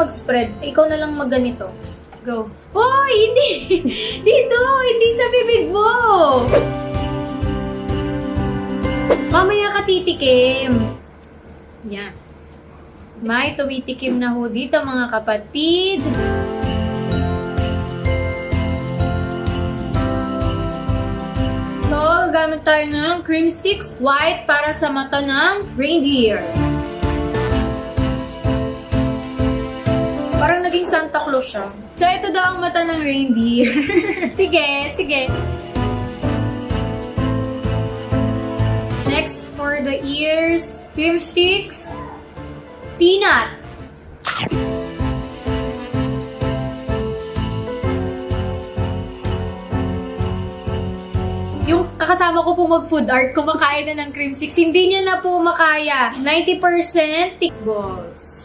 mag-spread. Ikaw na lang magganito. Go. Hoy! Hindi! Dito! Hindi sa bibig mo! Mamaya ka titikim. Yan. May tumitikim na ho dito mga kapatid. So, gagamit tayo ng cream sticks white para sa mata ng reindeer. Naging Santa Claus siya. So, ito daw ang mata ng reindeer. sige, sige. Next, for the ears, sticks, peanut. Yung kakasama ko po mag-food art, kumakain na ng cream sticks, hindi niya na po makaya. 90% tick balls.